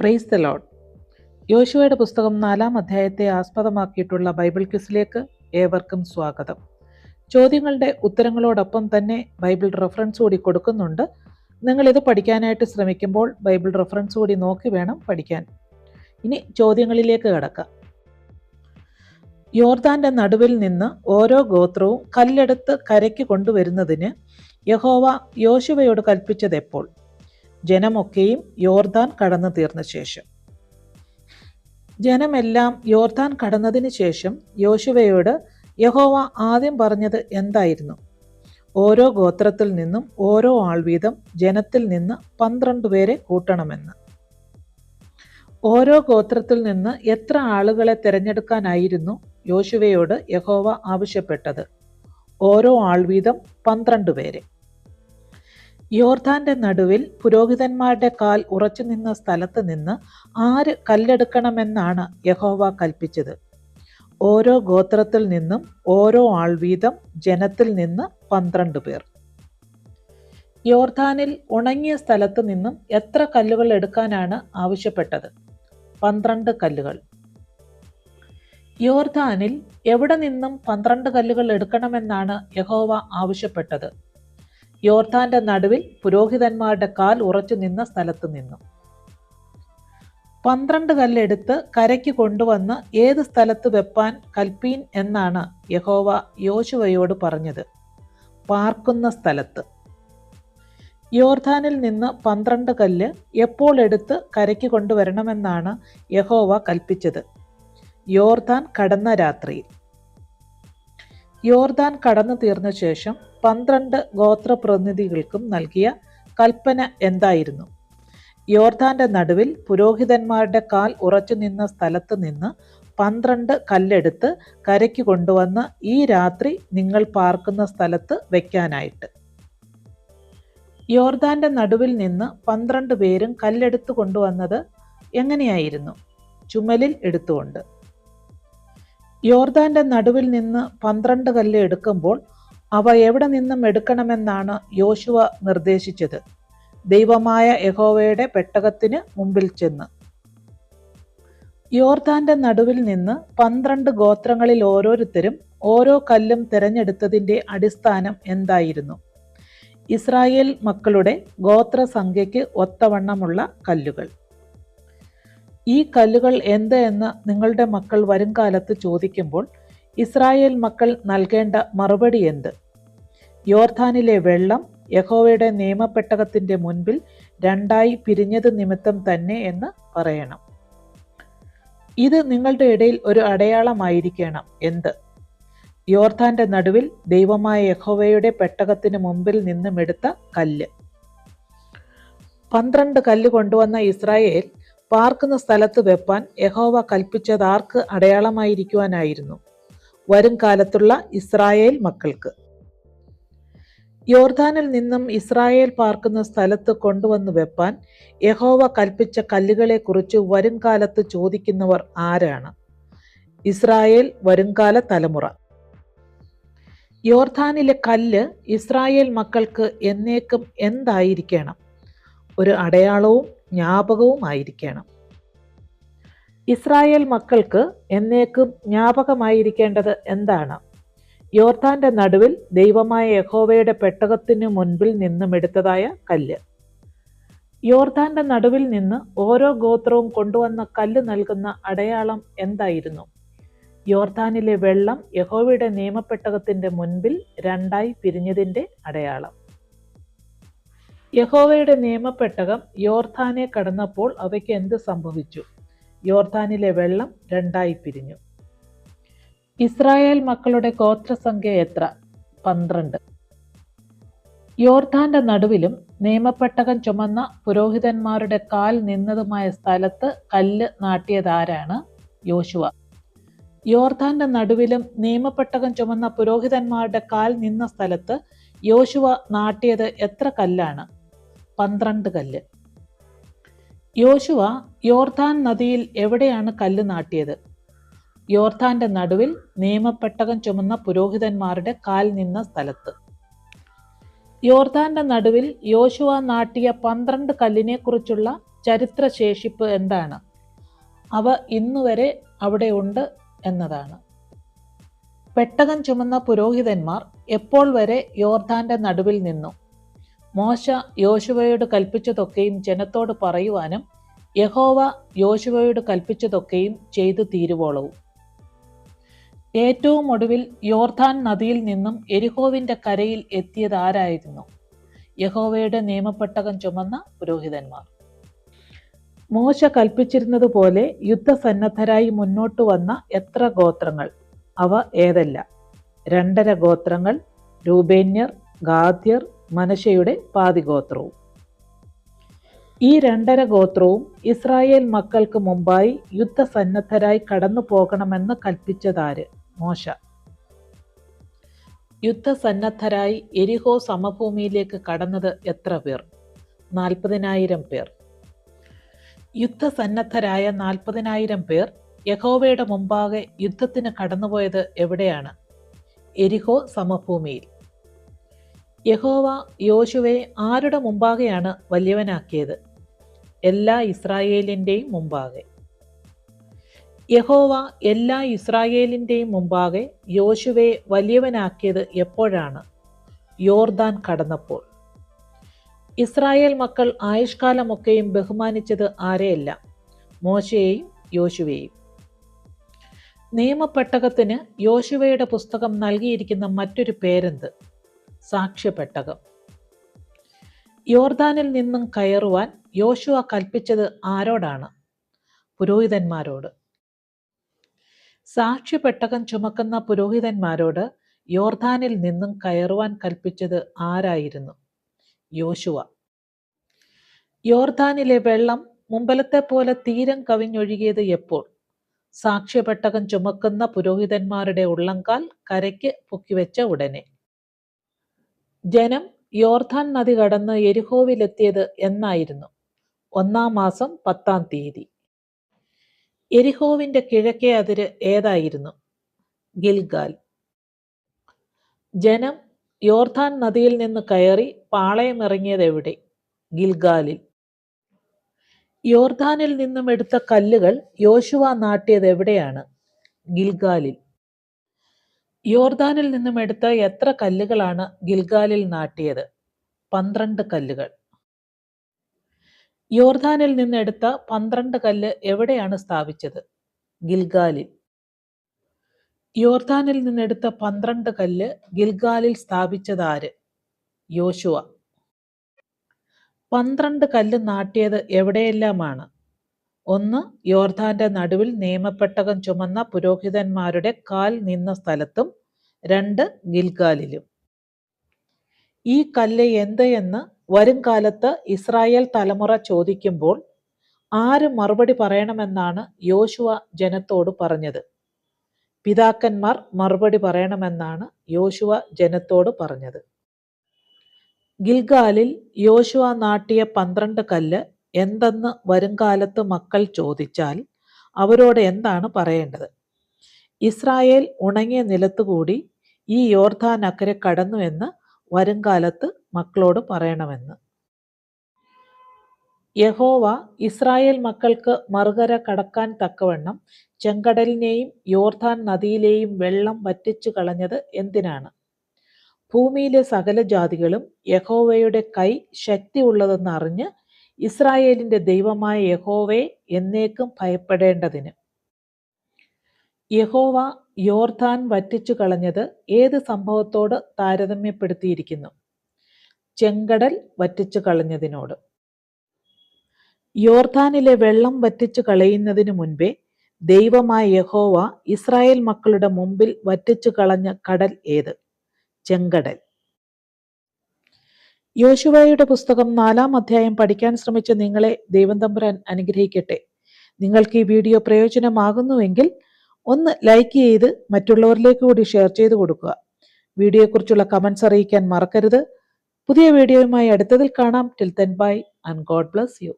Praise the load യോശുവയുടെ പുസ്തകം നാലാം അധ്യായത്തെ ആസ്പദമാക്കിയിട്ടുള്ള ബൈബിൾ ക്വിസിലേക്ക് ഏവർക്കും സ്വാഗതം. ചോദ്യങ്ങളുടെ ഉത്തരങ്ങളോടൊപ്പം തന്നെ ബൈബിൾ റെഫറൻസ് കൂടി കൊടുക്കുന്നുണ്ട്. നിങ്ങളിത് പഠിക്കാനായിട്ട് ശ്രമിക്കുമ്പോൾ ബൈബിൾ റെഫറൻസ് കൂടി നോക്കി വേണം പഠിക്കാൻ. ഇനി ചോദ്യങ്ങളിലേക്ക് കടക്കാം. യോർദാന്റെ നടുവിൽ നിന്ന് ഓരോ ഗോത്രവും കല്ലെടുത്ത് കരയ്ക്ക് കൊണ്ടുവരുന്നതിന് യഹോവ യോശുവയോട് കൽപ്പിച്ചത് എപ്പോൾ? ജനമൊക്കെയും യോർദാൻ കടന്നു തീർന്ന ശേഷം. ജനമെല്ലാം യോർദാൻ കടന്നതിന് ശേഷം യോശുവയോട് യഹോവ ആദ്യം പറഞ്ഞത് എന്തായിരുന്നു? ഓരോ ഗോത്രത്തിൽ നിന്നും ഓരോ ആൾ വീതം ജനത്തിൽ നിന്ന് പന്ത്രണ്ട് പേരെ കൂട്ടണമെന്ന്. ഓരോ ഗോത്രത്തിൽ നിന്ന് എത്ര ആളുകളെ തിരഞ്ഞെടുക്കാനായിരുന്നു യോശുവയോട് യഹോവ ആവശ്യപ്പെട്ടത്? ഓരോ ആൾ വീതം പന്ത്രണ്ട് പേരെ. യോർദാന്റെ നടുവിൽ പുരോഹിതന്മാരുടെ കാൽ ഉറച്ചു നിന്ന സ്ഥലത്ത് നിന്ന് ആര് കല്ലെടുക്കണമെന്നാണ് യഹോവ കൽപ്പിച്ചത്. ഓരോ ഗോത്രത്തിൽ നിന്നും ഓരോ ആൾ വീതം ജനത്തിൽ നിന്ന് പന്ത്രണ്ട് പേർ. യോർദാനിൽ ഉണങ്ങിയ സ്ഥലത്ത് നിന്നും എത്ര കല്ലുകൾ എടുക്കാനാണ് ആവശ്യപ്പെട്ടത്? പന്ത്രണ്ട് കല്ലുകൾ. യോർദാനിൽ എവിടെ നിന്നും പന്ത്രണ്ട് കല്ലുകൾ എടുക്കണമെന്നാണ് യഹോവ ആവശ്യപ്പെട്ടത്? യോർദാന്റെ നടുവിൽ പുരോഹിതന്മാരുടെ കാൽ ഉറച്ചു നിന്ന സ്ഥലത്ത് നിന്നു. പന്ത്രണ്ട് കല്ലെടുത്ത് കരയ്ക്ക് കൊണ്ടുവന്ന് ഏത് സ്ഥലത്ത് വെപ്പാൻ കൽപ്പീൻ എന്നാണ് യഹോവ യോശുവയോട് പറഞ്ഞത്. പാർക്കുന്ന സ്ഥലത്ത്. യോർദാനിൽ നിന്ന് പന്ത്രണ്ട് കല്ല് എപ്പോൾ എടുത്ത് കരയ്ക്ക് കൊണ്ടുവരണമെന്നാണ് യഹോവ കൽപ്പിച്ചത്. യോർദാൻ കടന്ന രാത്രിയിൽ. യോർദാൻ കടന്നു തീർന്ന ശേഷം പന്ത്രണ്ട് ഗോത്ര പ്രതിനിധികൾക്കും നൽകിയ കൽപ്പന എന്തായിരുന്നു? യോർദാന്റെ നടുവിൽ പുരോഹിതന്മാരുടെ കാൽ ഉറച്ചു നിന്ന സ്ഥലത്ത് നിന്ന് പന്ത്രണ്ട് കല്ലെടുത്ത് കരയ്ക്ക് കൊണ്ടുവന്ന് ഈ രാത്രി നിങ്ങൾ പാർക്കുന്ന സ്ഥലത്ത് വയ്ക്കാനായിട്ട് യോർദാന്റെ നടുവിൽ നിന്ന് പന്ത്രണ്ട് പേരും കല്ലെടുത്ത് കൊണ്ടുവന്നത് എങ്ങനെയായിരുന്നു? ചുമലിൽ എടുത്തുകൊണ്ട്. യോർദാന്റെ നടുവിൽ നിന്ന് പന്ത്രണ്ട് കല്ല് എടുക്കുമ്പോൾ അവ എവിടെ നിന്നും എടുക്കണമെന്നാണ് യോശുവ നിർദ്ദേശിച്ചത്. ദൈവമായ യഹോവയുടെ പെട്ടകത്തിന് മുമ്പിൽ ചെന്ന്. യോർദാന്റെ നടുവിൽ നിന്ന് പന്ത്രണ്ട് ഗോത്രങ്ങളിൽ ഓരോരുത്തരും ഓരോ കല്ലും തിരഞ്ഞെടുത്തതിന്റെ അടിസ്ഥാനം എന്തായിരുന്നു? ഇസ്രായേൽ മക്കളുടെ ഗോത്രസംഖ്യയ്ക്ക് ഒത്തവണ്ണമുള്ള കല്ലുകൾ. ഈ കല്ലുകൾ എന്ത് എന്ന് നിങ്ങളുടെ മക്കൾ വരുംകാലത്ത് ചോദിക്കുമ്പോൾ ഇസ്രായേൽ മക്കൾ നൽകേണ്ട മറുപടി എന്ത്? യോർധാനിലെ വെള്ളം യഹോവയുടെ നിയമപ്പെട്ടകത്തിന്റെ മുൻപിൽ രണ്ടായി പിരിഞ്ഞത് നിമിത്തം തന്നെ എന്ന് പറയണം. ഇത് നിങ്ങളുടെ ഇടയിൽ ഒരു അടയാളമായിരിക്കണം. എന്ത്? യോർധാന്റെ നടുവിൽ ദൈവമായ യഹോവയുടെ പെട്ടകത്തിന് മുമ്പിൽ നിന്നുമെടുത്ത കല്ല്. പന്ത്രണ്ട് കല്ല് കൊണ്ടുവന്ന ഇസ്രായേൽ പാർക്കുന്ന സ്ഥലത്ത് വെപ്പാൻ യഹോവ കൽപ്പിച്ചത് ആർക്ക് അടയാളമായിരിക്കുവാനായിരുന്നു. വരും കാലത്തുള്ള ഇസ്രായേൽ മക്കൾക്ക്. യോർദാനിൽ നിന്നും ഇസ്രായേൽ പാർക്കുന്ന സ്ഥലത്ത് കൊണ്ടുവന്ന് വെപ്പാൻ യഹോവ കൽപ്പിച്ച കല്ലുകളെക്കുറിച്ച് വരും കാലത്ത് ചോദിക്കുന്നവർ ആരാണ്? ഇസ്രായേൽ വരുംകാല തലമുറ. യോർദാനിലെ കല്ല് ഇസ്രായേൽ മക്കൾക്ക് എന്നേക്കും എന്തായിരിക്കണം? ഒരു അടയാളവും ജ്ഞാപകവും ആയിരിക്കണം ഇസ്രായേൽ മക്കൾക്ക് എന്നേക്കും ജ്ഞാപകമായിരിക്കേണ്ടത് എന്താണ്? യോർദാന്റെ നടുവിൽ ദൈവമായ യഹോവയുടെ പെട്ടകത്തിന് മുൻപിൽ നിന്നും എടുത്തതായ കല്ല്. യോർദാന്റെ നടുവിൽ നിന്ന് ഓരോ ഗോത്രവും കൊണ്ടുവന്ന കല്ല് നൽകുന്ന അടയാളം എന്തായിരുന്നു? യോർദാനിലെ വെള്ളം യഹോവയുടെ നിയമപ്പെട്ടകത്തിന്റെ മുൻപിൽ രണ്ടായി പിരിഞ്ഞതിന്റെ അടയാളം. യഹോവയുടെ നിയമപ്പെട്ടകം യോർധാനെ കടന്നപ്പോൾ അവയ്ക്ക് എന്ത് സംഭവിച്ചു? യോർധാനിലെ വെള്ളം രണ്ടായി പിരിഞ്ഞു. ഇസ്രായേൽ മക്കളുടെ ഗോത്രസംഖ്യ എത്ര? പന്ത്രണ്ട്. യോർധാന്റെ നടുവിലും നിയമപ്പെട്ടകം ചുമന്ന പുരോഹിതന്മാരുടെ കാൽ നിന്നതുമായ സ്ഥലത്ത് കല്ല് നാട്ടിയതാരാണ്? യോശുവ. യോർധാന്റെ നടുവിലും നിയമപ്പെട്ടകം ചുമന്ന പുരോഹിതന്മാരുടെ കാൽ നിന്ന സ്ഥലത്ത് യോശുവ നാട്ടിയത് എത്ര കല്ലാണ്? പന്ത്രണ്ട് കല്ല്. യോശുവ യോർദാൻ നദിയിൽ എവിടെയാണ് കല്ല് നാട്ടിയത്? യോർദാന്റെ നടുവിൽ നിയമപ്പെട്ടകം ചുമന്ന പുരോഹിതന്മാരുടെ കാൽ നിന്ന സ്ഥലത്ത്. യോർദാന്റെ നടുവിൽ യോശുവ നാട്ടിയ പന്ത്രണ്ട് കല്ലിനെക്കുറിച്ചുള്ള ചരിത്രശേഷിപ്പ് എന്താണ്? അവ ഇന്നുവരെ അവിടെ ഉണ്ട് എന്നതാണ്. പെട്ടകം ചുമന്ന പുരോഹിതന്മാർ എപ്പോൾ വരെ യോർദാന്റെ നടുവിൽ നിന്നു? മോശ യോശുവയോട് കൽപ്പിച്ചതൊക്കെയും ജനത്തോട് പറയുവാനും യഹോവ യോശുവയോട് കൽപ്പിച്ചതൊക്കെയും ചെയ്തു തീരുവോളവും. ഏറ്റവും ഒടുവിൽ യോർദാൻ നദിയിൽ നിന്നും എരിഹോവിന്റെ കരയിൽ എത്തിയതാരായിരുന്നു? യഹോവയുടെ നിയമപ്പെട്ടകം ചുമന്ന പുരോഹിതന്മാർ. മോശ കൽപ്പിച്ചിരുന്നതുപോലെ യുദ്ധസന്നദ്ധരായി മുന്നോട്ട് വന്ന എത്ര ഗോത്രങ്ങൾ? അവ ഏതല്ല? രണ്ടര ഗോത്രങ്ങൾ രൂപേന്യർ ഗാദ്യർ മനശയുടെ പാതിഗോത്രവും. ഈ രണ്ടര ഗോത്രവും ഇസ്രായേൽ മക്കൾക്ക് മുമ്പായി യുദ്ധസന്നദ്ധരായി കടന്നു പോകണമെന്ന് കൽപ്പിച്ചതാര്? മോശ. യുദ്ധസന്നദ്ധരായി എരിഹോ സമഭൂമിയിലേക്ക് കടന്നത് എത്ര പേർ? നാൽപ്പതിനായിരം പേർ. യുദ്ധസന്നദ്ധരായ നാൽപ്പതിനായിരം പേർ യഹോവയുടെ മുമ്പാകെ യുദ്ധത്തിന് കടന്നുപോയത് എവിടെയാണ്? എരിഹോ സമഭൂമിയിൽ. യഹോവ യോശുവെ ആരുടെ മുമ്പാകെയാണ് വലിയവനാക്കിയത്? എല്ലാ ഇസ്രായേലിന്റെയും മുമ്പാകെ. യഹോവ എല്ലാ ഇസ്രായേലിന്റെയും മുമ്പാകെ യോശുവെ വലിയവനാക്കിയത് എപ്പോഴാണ്? യോർദാൻ കടന്നപ്പോൾ. ഇസ്രായേൽ മക്കൾ ആയുഷ്കാലമൊക്കെയും ബഹുമാനിച്ചത് ആരെയല്ല? മോശയെയും യോശുവയെയും നിയമപ്പെട്ടകത്തിന് യോശുവയുടെ പുസ്തകം നൽകിയിരിക്കുന്ന മറ്റൊരു പേരെന്ത്? സാക്ഷ്യപ്പെട്ടകം. യോർദാനിൽ നിന്നും കയറുവാൻ യോശുവ കൽപ്പിച്ചത് ആരോടാണ്? പുരോഹിതന്മാരോട്. സാക്ഷ്യപ്പെട്ടകം ചുമക്കുന്ന പുരോഹിതന്മാരോട് യോർദാനിൽ നിന്നും കയറുവാൻ കൽപ്പിച്ചത് ആരായിരുന്നു? യോശുവ. യോർദാനിലെ വെള്ളം മുമ്പലത്തെ പോലെ തീരം കവിഞ്ഞൊഴുകിയത് എപ്പോൾ? സാക്ഷ്യപ്പെട്ടകം ചുമക്കുന്ന പുരോഹിതന്മാരുടെ ഉള്ളംകാൽ കരയ്ക്ക് പൊക്കിവെച്ച ഉടനെ. ജനം യോർധാൻ നദി കടന്ന് എരിഹോവിലെത്തിയത് എന്നായിരുന്നു. ഒന്നാം മാസം പത്താം തീയതി. എരിഹോവിന്റെ കിഴക്കേ അതിര് ഏതായിരുന്നു? ഗിൽഗാൽ. ജനം യോർധാൻ നദിയിൽ നിന്ന് കയറി പാളയമിറങ്ങിയത് എവിടെ ഗിൽഗാലിൽ. യോർധാനിൽ നിന്നും എടുത്ത കല്ലുകൾ യോശുവ നാട്ടിയത് എവിടെയാണ് ഗിൽഗാലിൽ. യോർദാനിൽ നിന്നും എടുത്ത എത്ര കല്ലുകളാണ് ഗിൽഗാലിൽ നാട്ടിയത്? പന്ത്രണ്ട് കല്ലുകൾ. യോർദാനിൽ നിന്നെടുത്ത പന്ത്രണ്ട് കല്ല് എവിടെയാണ് സ്ഥാപിച്ചത്? ഗിൽഗാലിൽ. യോർദാനിൽ നിന്നെടുത്ത പന്ത്രണ്ട് കല്ല് ഗിൽഗാലിൽ സ്ഥാപിച്ചത് ആര് യോശുവ. പന്ത്രണ്ട് കല്ല് നാട്ടിയത് എവിടെയെല്ലാമാണ്? ഒന്ന് യോർദാന്റെ നടുവിൽ നിയമപ്പെട്ടകം ചുമന്ന പുരോഹിതന്മാരുടെ കാൽ നിന്ന സ്ഥലത്തും രണ്ട് ഗിൽഗാലിലും. ഈ കല്ല് എന്ത് എന്ന് വരും കാലത്ത് ഇസ്രായേൽ തലമുറ ചോദിക്കുമ്പോൾ ആര് മറുപടി പറയണമെന്നാണ് യോശുവ ജനത്തോട് പറഞ്ഞത്. പിതാക്കന്മാർ മറുപടി പറയണമെന്നാണ് യോശുവ ജനത്തോട് പറഞ്ഞത്. ഗിൽഗാലിൽ യോശുവ നാട്ടിയ പന്ത്രണ്ട് കല്ല് എന്തെന്ന് വരുംകാലത്ത് മക്കൾ ചോദിച്ചാൽ അവരോട് എന്താണ് പറയേണ്ടത്? ഇസ്രായേൽ ഉണങ്ങിയ നിലത്തുകൂടി ഈ യോർധാൻ അക്കരെ കടന്നു എന്ന് വരുംകാലത്ത് മക്കളോട് പറയണമെന്ന്. യഹോവ ഇസ്രായേൽ മക്കൾക്ക് മറുകര കടക്കാൻ തക്കവണ്ണം ചെങ്കടലിനെയും യോർധാൻ നദിയിലെയും വെള്ളം വറ്റിച്ചു കളഞ്ഞത് എന്തിനാണ്? ഭൂമിയിലെ സകല ജാതികളും യഹോവയുടെ കൈ ശക്തിയുള്ളതെന്ന് അറിഞ്ഞ് ഇസ്രായേലിന്റെ ദൈവമായ യഹോവെ എന്നേക്കും ഭയപ്പെടേണ്ടതിന്. യഹോവ യോർദാൻ വറ്റിച്ചു കളഞ്ഞത് ഏത് സംഭവത്തോട് താരതമ്യപ്പെടുത്തിയിരിക്കുന്നു? ചെങ്കടൽ വറ്റിച്ചു കളഞ്ഞതിനോട്. യോർധാനിലെ വെള്ളം വറ്റിച്ചു കളയുന്നതിനു മുൻപേ ദൈവമായ യഹോവ ഇസ്രായേൽ മക്കളുടെ മുമ്പിൽ വറ്റിച്ചു കളഞ്ഞ കടൽ ഏത്? ചെങ്കടൽ. യോശുവയുടെ പുസ്തകം നാലാം അധ്യായം പഠിക്കാൻ ശ്രമിച്ച നിങ്ങളെ ദൈവം തമ്പുരാൻ അനുഗ്രഹിക്കട്ടെ. നിങ്ങൾക്ക് ഈ വീഡിയോ പ്രയോജനമാകുന്നുവെങ്കിൽ ഒന്ന് ലൈക്ക് ചെയ്ത് മറ്റുള്ളവരിലേക്ക് കൂടി ഷെയർ ചെയ്ത് കൊടുക്കുക. വീഡിയോയെക്കുറിച്ചുള്ള കമൻസ് അറിയിക്കാൻ മറക്കരുത്. പുതിയ വീഡിയോയുമായി അടുത്തതിൽ കാണാം. Till then bye and God bless you